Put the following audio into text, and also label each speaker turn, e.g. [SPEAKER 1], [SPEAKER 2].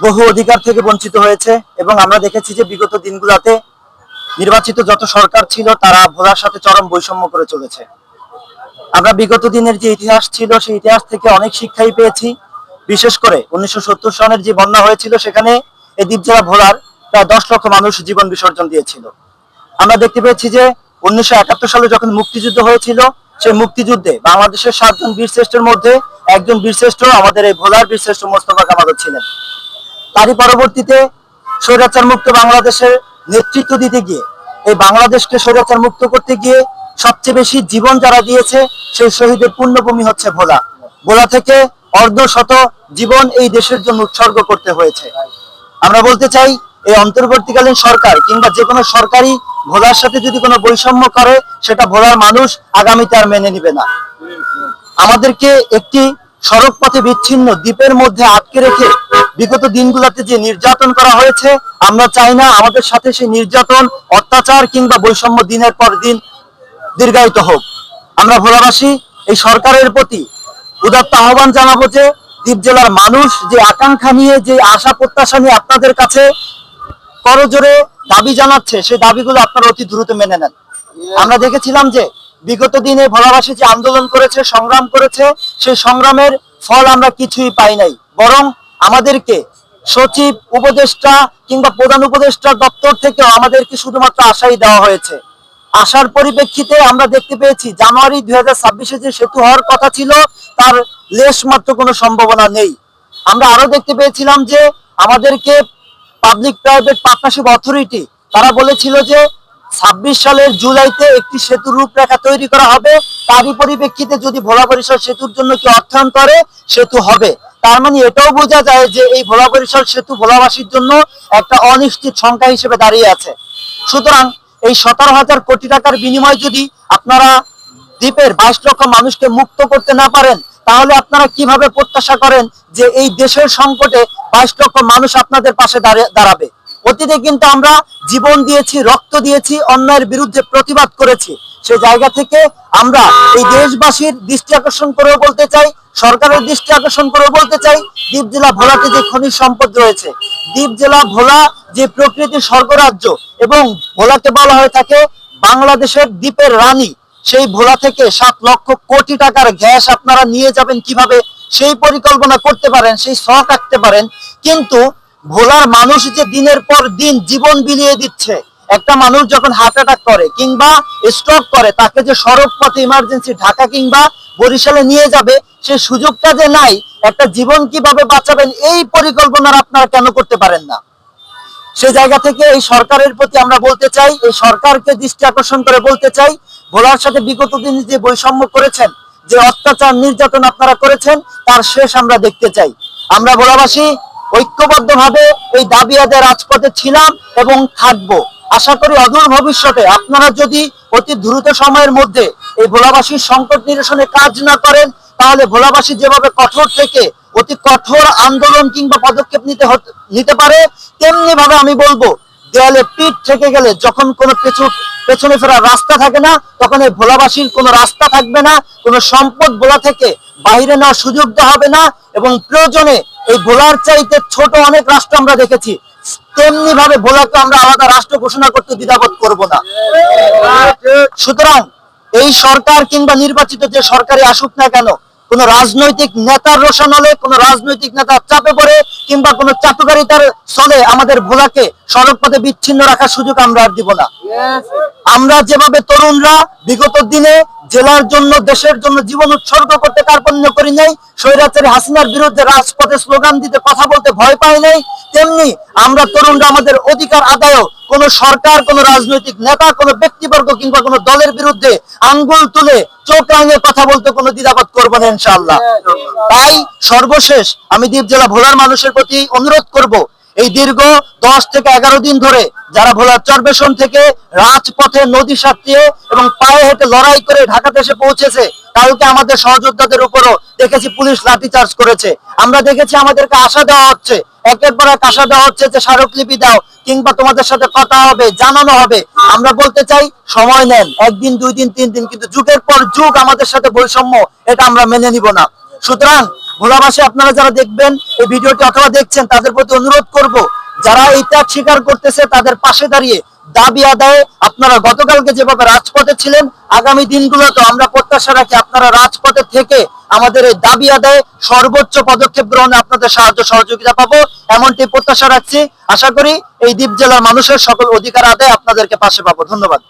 [SPEAKER 1] বহু অধিকার থেকে বঞ্চিত হয়েছে এবং আমরা দেখেছি যে বিগত দিনগুলোতে নির্বাচিত যত সরকার ছিল, তারা ভোলার সাথে চরম বৈষম্য করে চলেছে। আমরা বিগত দিনের যে ইতিহাস ছিল, সেই ইতিহাস থেকে অনেক শিক্ষাই পেয়েছি। বিশেষ করে উনিশশো সত্তর সনের যে বন্যা হয়েছিল, সেখানে এই দ্বীপ জেলা ভোলার প্রায় দশ লক্ষ মানুষ জীবন বিসর্জন দিয়েছিল। আমরা দেখতে পেয়েছি যে উনিশশো একাত্তর সালে যখন মুক্তিযুদ্ধ হয়েছিল, সেই মুক্তিযুদ্ধে বাংলাদেশের সাতজন বীরশ্রেষ্ঠের মধ্যে একজন বীরশ্রেষ্ঠ আমাদের এই ভোলার বীরশ্রেষ্ঠ মোস্তফা কামাল ছিলেন। তারই পরবর্তীতে স্বৈরাচার মুক্ত বাংলাদেশের নেতৃত্ব দিতে গিয়ে, এই বাংলাদেশকে স্বৈরাচার মুক্ত করতে গিয়ে সবচেয়ে বেশি জীবন যারা দিয়েছে, সেই শহীদের পুণ্যভূমি হচ্ছে ভোলা। ভোলা থেকে অর্ধ শত জীবন এই দেশের জন্য উৎসর্গ করতে হয়েছে। আমরা বলতে চাই, এই অন্তর্বর্তীকালীন সরকার কিংবা যে কোনো সরকারি ভোলার সাথে যদি কোনো বৈষম্য করে, সেটা ভোলার মানুষ আগামীতে আর মেনে নিবে না। আমাদেরকে একটি সড়ক পথে বিচ্ছিন্ন দ্বীপের মধ্যে আটকে রেখে বিগত দিনগুলোতে যে নির্যাতন করা হয়েছে, আমরা চাই না আমাদের সাথে সেই নির্যাতন, অত্যাচার কিংবা বৈষম্য দিনের পর দিন দীর্ঘায়িত হোক। আমরা ভোলাবাসী, এই সরকারের প্রতি উদাত্ত আহ্বান জানাব যে দ্বীপ জেলার মানুষ যে আকাঙ্ক্ষা নিয়ে, যে আশা প্রত্যাশা নিয়ে আপনাদের কাছে করজোরে দাবি জানাচ্ছে, সেই দাবিগুলো আপনারা অতি দ্রুত মেনে নেন। আমরা দেখেছিলাম যে বিগত দিনে ভোলাবাসী যে আন্দোলন করেছে, সংগ্রাম করেছে, সেই সংগ্রামের ফল আমরা কিছুই পাই নাই। বরং আমাদেরকে সচিব, উপদেষ্টা কিংবা প্রধান উপদেষ্টা দপ্তর থেকেও আমাদেরকে শুধুমাত্র আশাই দেওয়া হয়েছে। আসার পরিপ্রেক্ষিতে আমরা দেখতে পেয়েছি, জানুয়ারি দুই হাজার ছাব্বিশে যে সেতু হওয়ার কথা ছিল, তার লেশ মাত্র কোনো সম্ভাবনা নেই। আমরা আরও দেখতে পেয়েছিলাম যে আমাদেরকে পাবলিক প্রাইভেট পার্টনারশিপ অথরিটি তারা বলেছিল যে ছাব্বিশ সালের জুলাইতে একটি সেতু রূপরেখা তৈরি করা হবে। তারই পরিপ্রেক্ষিতে যদি ভোলা পরিষদ সেতুর জন্য কি অর্থায়ন করে, সেতু হবে। তার মানে এটাও বোঝা যায় যে এই ভোলা পরিষদ সেতু ভোলাবাসীর জন্য একটা অনিশ্চিত সংখ্যা হিসেবে দাঁড়িয়ে আছে। সুতরাং এই সতেরো হাজার কোটি টাকার বিনিময়ে যদি আপনারা দ্বীপের বাইশ লক্ষ মানুষকে মুক্ত করতে না পারেন, তাহলে আপনারা কীভাবে প্রত্যাশা করেন যে এই দেশের সংকটে বাইশ লক্ষ মানুষ আপনাদের পাশে দাঁড়াবে? অতীতে কিন্তু আমরা জীবন দিয়েছি, রক্ত দিয়েছি, অন্যায়ের বিরুদ্ধে প্রতিবাদ করেছি। সে জায়গা থেকে আমরা এই দেশবাসীর দৃষ্টি আকর্ষণ করেও বলতে চাই, সরকারের দৃষ্টি আকর্ষণ করেও বলতে চাই, দ্বীপ জেলা ভোলাতে যে খনিজ সম্পদ রয়েছে, দ্বীপ জেলা ভোলা যে প্রকৃতির স্বর্গরাজ্য এবং ভোলাকে বলা হয়ে থাকে বাংলাদেশের দ্বীপের রানী, সেই ভোলা থেকে সাত লক্ষ কোটি টাকার গ্যাস আপনারা নিয়ে যাবেন কীভাবে, সেই পরিকল্পনা করতে পারেন, সেই শখ আঁকতে পারেন। কিন্তু ভোলার মানুষ যে দিনের পর দিন জীবন বিলিয়ে দিচ্ছে, একটা মানুষ যখন হার্ট অ্যাটাক করে কিংবা স্ট্রোক করে, তাকে যে সড়ক পথে ইমার্জেন্সি ঢাকা কিংবা বরিশালে নিয়ে যাবে সেই সুযোগটা যে নাই, একটা জীবন কীভাবে বাঁচাবেন, এই পরিকল্পনার আপনারা কেন করতে পারেন না? সে জায়গা থেকে এই সরকারের প্রতি আমরা বলতে চাই, এই সরকারকে দৃষ্টি আকর্ষণ করে বলতে চাই, ভোলার সাথে বিগত দিনে যে বৈষম্য করেছেন, যে অত্যাচার নির্যাতন আপনারা করেছেন, তার শেষ আমরা দেখতে চাই। আমরা ভোলাবাসী ঐক্যবদ্ধভাবে এই দাবি আদায় রাজপথে ছিলাম এবং থাকব। আশা করি অদূর ভবিষ্যতে আপনারা যদি অতি দ্রুত সময়ের মধ্যে এই ভোলাবাসীর সংকট নিরসনে কাজ না করেন, তাহলে ভোলাবাসী যেভাবে কঠোর থেকে অতি কঠোর আন্দোলন কিংবা পদক্ষেপ নিতে নিতে পারে তেমনি ভাবে আমি বলব, দেয়ালে পিঠ থেকে গেলে যখন কোনো পেছু পেছনে ফেরার রাস্তা থাকে না, তখন এই ভোলাবাসীর কোনো রাস্তা থাকবে না, কোনো সম্পদ ভোলা থেকে বাইরে নেওয়ার সুযোগ দেওয়া হবে না এবং প্রয়োজনে এই ভোলার চাইতে ছোট অনেক রাষ্ট্র আমরা দেখেছি। তেমনি ভাবে ভোলাকে আমরা আলাদা রাষ্ট্র ঘোষণা করতে দ্বিধাবোধ করব না। সুতরাং এই সরকার কিংবা নির্বাচিত যে সরকারি আসুক না কেন, কোন রাজনৈতিক নেতার রোশন হলে, কোন রাজনৈতিক নেতার চাপে পড়ে কিংবা কোন চাটুকারিতার চলে আমাদের ভোলাকে সড়ক পথে বিচ্ছিন্ন রাখার সুযোগ আমরা আর দিব না। আমরা যেভাবে তরুণরা বিগত দিনে জেলার জন্য, দেশের জন্য জীবন উৎসর্গ করতে কার্পণ্য করি নাই, স্বৈরাচারী হাসিনার বিরুদ্ধে রাজপথে স্লোগান দিতে, কথা বলতে ভয় পাই নাই, তেমনি আমরা তরুণরা আমাদের অধিকার আদায় কোন সরকার, কোন রাজনৈতিক নেতা, কোন ব্যক্তিবর্গ কিংবা কোন দলের বিরুদ্ধে আঙ্গুল তুলে চোখ রাঙে কথা বলতে কোনো দ্বিধাবোধ করব না ইনশাআল্লাহ। তাই সর্বশেষ আমি দ্বীপ জেলা ভোলার মানুষের প্রতি অনুরোধ করব এই দীর্ঘ দশ থেকে এগারো দিন ধরে যারা ভোলার চরবেশন থেকে রাজপথে নদী সাঁতরিয়ে এবং পায়ে হেঁটে লড়াই করে ঢাকাতে এসে পৌঁছেছে, কালকে আমাদের সহযোদ্ধাদের উপরও দেখেছি পুলিশ লাঠিচার্জ করেছে। আমরা দেখেছি আমাদেরকে আশা দেওয়া হচ্ছে একের পর এক আশা দেওয়া হচ্ছে যে স্মারকলিপি দাও কিংবা তোমাদের সাথে কথা হবে, জানানো হবে। আমরা বলতে চাই, সময় নেন, একদিন, দুই দিন, তিন দিন, কিন্তু যুগের পর যুগ আমাদের সাথে বৈষম্য, এটা আমরা মেনে নিব না। সুতরাং ভোলাবাসী, আপনারা যারা দেখবেন এই ভিডিওটি অথবা দেখছেন, তাদের প্রতি অনুরোধ করব, যারা এই ত্যাগ স্বীকার করতেছে, তাদের পাশে দাঁড়িয়ে দাবি আদায়ে আপনারা গতকালকে যেভাবে রাজপথে ছিলেন, আগামী দিনগুলোতে আমরা প্রত্যাশা রাখি আপনারা রাজপথে থেকে আমাদের এই দাবি আদায়ে সর্বোচ্চ পদক্ষেপ গ্রহণে আপনাদের সাহায্য সহযোগিতা পাবো, এমনটি প্রত্যাশা রাখছি। আশা করি এই দ্বীপ জেলার মানুষের সকল অধিকার আদায়ে আপনাদেরকে পাশে পাবো। ধন্যবাদ।